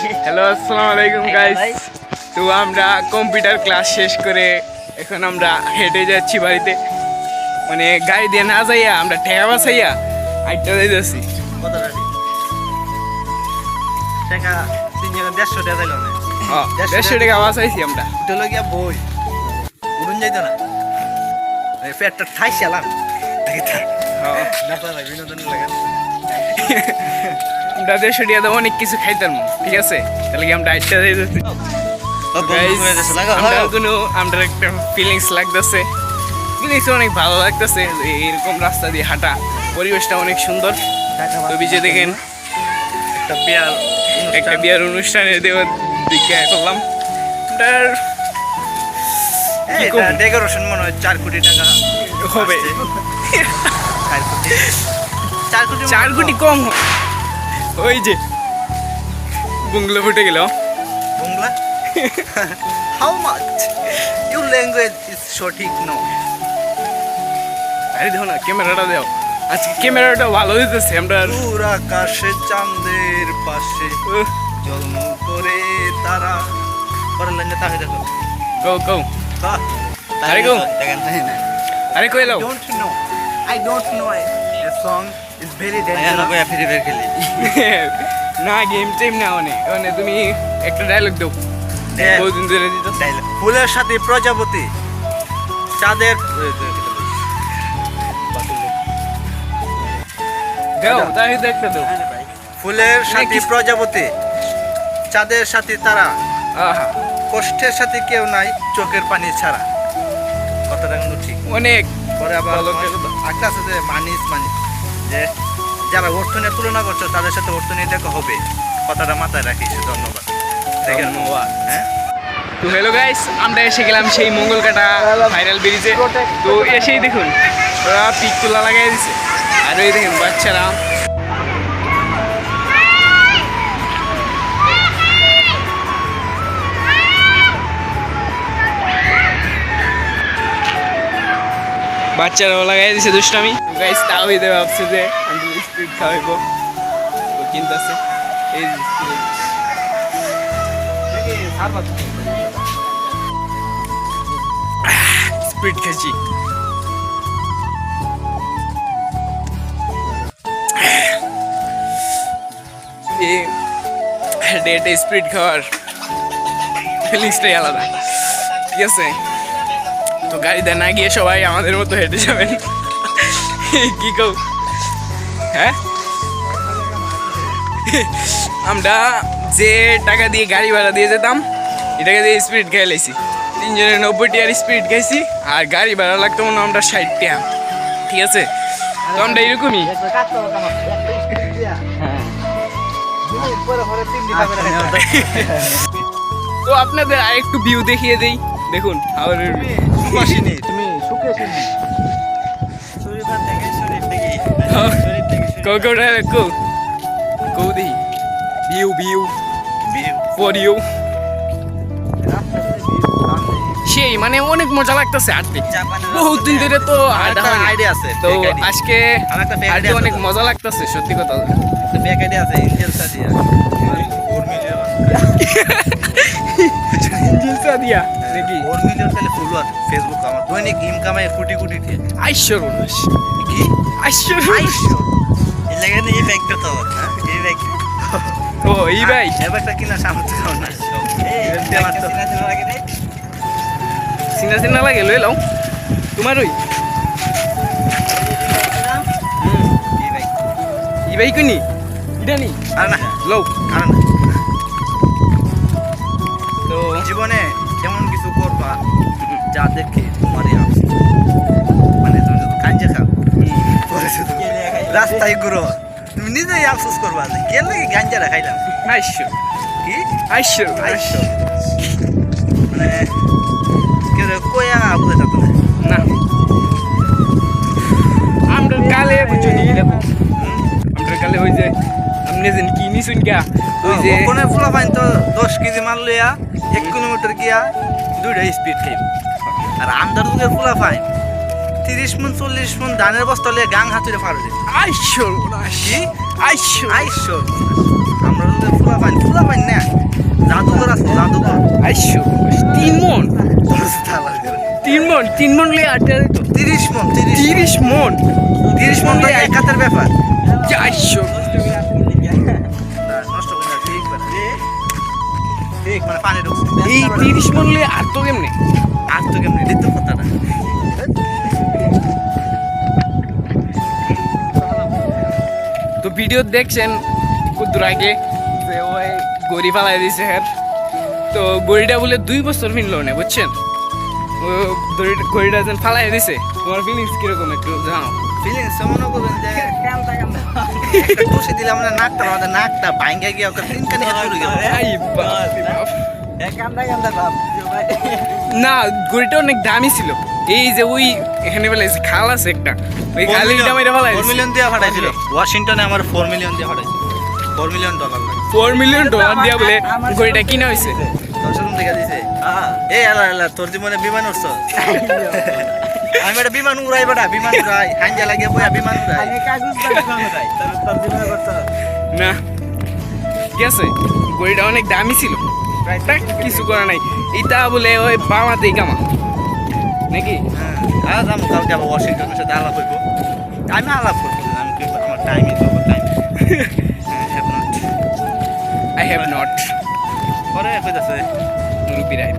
Hello আসসালামু আলাইকুম guys তো আমরা কম্পিউটার ক্লাস শেষ করে এখন আমরা হেঁটে যাচ্ছি বাড়িতে। মানে গাড়ি দিয়ে না যাইয়া আমরা ঠেকা বাসাইয়া আইটা টাকা তিনজনে দেড়শো টাকা দেড়শো টাকা বাসাইছি আমরা। গিয়া বই। উড়ুন যাইতো না। পেটটা ঠাই চালাম বিনোদন লাগে। আমরা টাকা দিয়ে অনেক কিছু খাইতাম ঠিক আছে? তাহলে কি আমরা আইটা যাইতেছি Guys, আমরা কোনো আমরা একটা ফিলিংস লাগতেছে। ফিলিংস অনেক ভালো লাগতেছে এরকম রাস্তা দিয়ে হাঁটা। পরিবেশটা অনেক সুন্দর। তো বিচে দেখেন একটা বিয়ার একটা বিয়ার অনুষ্ঠানে দেওয়ার দিকে করলাম। এটা ডেকোরেশন মনে হয় চার কোটি টাকা হবে। চার কোটি। চার কোটি কম। হ- ওই যে বুংলো ফুটে গেল। Bangla how much your language is সঠিক নো আরে দেখো না ক্যামেরাটা দাও। আজকে ক্যামেরাটা ভালো দিতেছে আমরা দূর আকাশে চাঁদের পাশে জন্ম করে তারা। পরের লাইনে তাকে দেখো। কও বাহ আরে গো। আরে কই লাও don't know. I don't know it. The না গেম টেম না অনেক মানে তুমি একটা ডায়লগ দাও। হ্যাঁ। বহুদিন ধরে দিতেছ। ফুলের সাথে প্রজাপতি। চাঁদের দাও তাই একটা দাও। ফুলের সাথে প্রজাপতি। চাঁদের সাথে তারা। আহা। কষ্টের সাথে কেউ নাই চোখের পানি ছাড়া। কথাটা কিন্তু ঠিক। অনেক। পরে আবার একটা আছে যে মানিস মানি যে যারা অর্থ নিয়ে তুলনা করছ তাদের সাথে অর্থ নিয়ে দেখা হবে। কথাটা মাথায় রাখিস ধন্যবাদ। দেখেন ধন্যবাদ। হ্যাঁ? তো হ্যালো গাইস আমরা এসে গেলাম সেই মঙ্গল কাটা ভাইরাল ব্রিজে তো এসেই দেখুন ওরা পিক তোলা লাগাই দিছে। আর ওই দেখুন বাচ্চারা বাচ্চারাও লাগাই দিছে দুষ্টামি। গাইস তাও হইতে ভাবছে যে আমি স্পিড খাওয়াইবো। তো কিনতেছে। এই যে speed। স্পিড খেয়েছি। ডেটে স্পিড খাওয়ার ফিলিংসটাই আলাদা। ঠিক আছে? তো গাড়িতে না গিয়ে সবাই আমাদের মতো হেঁটে যাবেন। কি কৌ হ্যাঁ? আমরা যে টাকা দিয়ে গাড়ি ভাড়া দিয়ে যেতাম, এটাকে দিয়ে স্পিড খেয়ে লাইছি। তিনজনে নব্বই টিয়ার স্পিড খাইছি, আর গাড়ি ভাড়া লাগতো মনে আমরা ষাট টিয়া ঠিক আছে? তো আমরা এরকমই। তো আপনাদের আর একটু ভিউ দেখিয়ে দেই। দেখুন হাওড়ের view। সুবাসিনী তুমি সুখে শুনি কৌ কৌ ডায়লগ কৌ কৌ দেখি ভিউ ভিউ ফর ইউ সেই মানে অনেক মজা লাগতেছে হাঁটতে বহুত দিন ধরে তো আইডিয়া আছে তো আজকে অনেক মজা লাগতেছে সত্যি কথা আছে জিলসা দিয়া। নাকি ফোর মিলিয়ন তাহলে ফলোয়ার ফেসবুক আমার। দৈনিক ইনকামে কোটি কোটি দিয়ে আইশ্বর উল্লাস কি? আইশ্বর লাগে না এই ব্যাগটা তো হ্যাঁ? এই ব্যাগ ও এই ভাই এবার একটা কিনা সামর্থ্য দাও না এই আমার তো- সিনা সিনা লাগে রে চিনা চিনা লাগে লই লও। তোমার ওই এই ই এটা নি আর না লও। তো জীবনে এমন কিছু করবা যা দেখে তোমারই মানে তুমি যদি কাঞ্জে খাও পরে শুধু রাস্তায় ঘুরো। তুমি নিজেই আফসোস করবা যে কে লাগে গাঞ্জাটা খাইলাম? আইশ্বর কি? আইশ্বর আইসো। মানে কেউ কয়া বুঝে থাকতো না। আমরা কালে বুঝছ নি দেখো আমরা কালে ওই যে যেন কি নিছুন গা? ওই যে ওখানে ফুলা পাইন তো দশ কেজি মাল লইয়া এক কিলোমিটার গিয়া দুইটা স্পিড খাইব আর আমদার দুধের ফুলা পাইন তিরিশ মন চল্লিশ মন ধানের বস্তা লইয়া গাং হাতুরে ফাড়ে আইশ্বর কি? আইশ্বর আইসো আমরা দুধের ফুলা পাইন ফুলা পাইন না জাদুঘর আছে জাদুঘর। আইসো তিন মন? তিন মন তিন মন লিয়ে আটটা দিত তিরিশ মন তিরিশ তিরিশ মন? তিরিশ মন টাকা এক হাতের ব্যাপার। আইসো না, মানে পানি ঢুকছে এই তিরিশ আর তো কেমনে? আর তো কেমনি? দিত কথাটা তো ভিডিও দেখছেন কুদ্দুর আগে যে ওই গড়ি পালাই দিয়েছে হ্যাঁ তো গড়িটা বলে দুই বছর মিললো না বুঝছেন? গড়িটা যেন ফালাই দিছে। তোমার ফিলিংস কীরকম একটু জানাও। ফিলিংস মনে করবেন যে একটা দিলে আমরা নাকটা আমাদের নাকটা ভাঙ্গা গিয়ে ওকে তিনখানি হাত গেল আই বাপ রে বাপ। না গড়িটা অনেক দামি ছিল। এই যে ওই এখানে বলে যে খাল আছে একটা ওই খালিটা মেরে ফেলাই ফোর মিলিয়ন দিয়ে ফাটাইছিল। ওয়াশিংটনে আমার ফোর মিলিয়ন দিয়ে ফাটাইছিল ফোর মিলিয়ন ডলার লাগে। ফোর মিলিয়ন ডলার দিয়া বলে গড়িটা কিনা হয়েছে দর্শক দেখা দিছে। এই আলা আলা তোর জীবনে বিমান উঠছ। আমি একটা বিমান উড়াই বেটা বিমান উড়াই। হাঞ্জা লাগিয়ে বইয়া বিমান উড়াই। না আছে? গড়িটা অনেক দামি ছিল। কিছু করা নাই। এটা বলে ওই বামাতেই কামা নাকি? হ্যাঁ আর যাব কালকে আবার ওয়াশিংটনের সাথে আলাপ হইব। আমি আলাপ করব আমি কি আমার টাইমই টাইম আই হ্যাভ নট পরে কইতাছে। মুরব্বী রাইট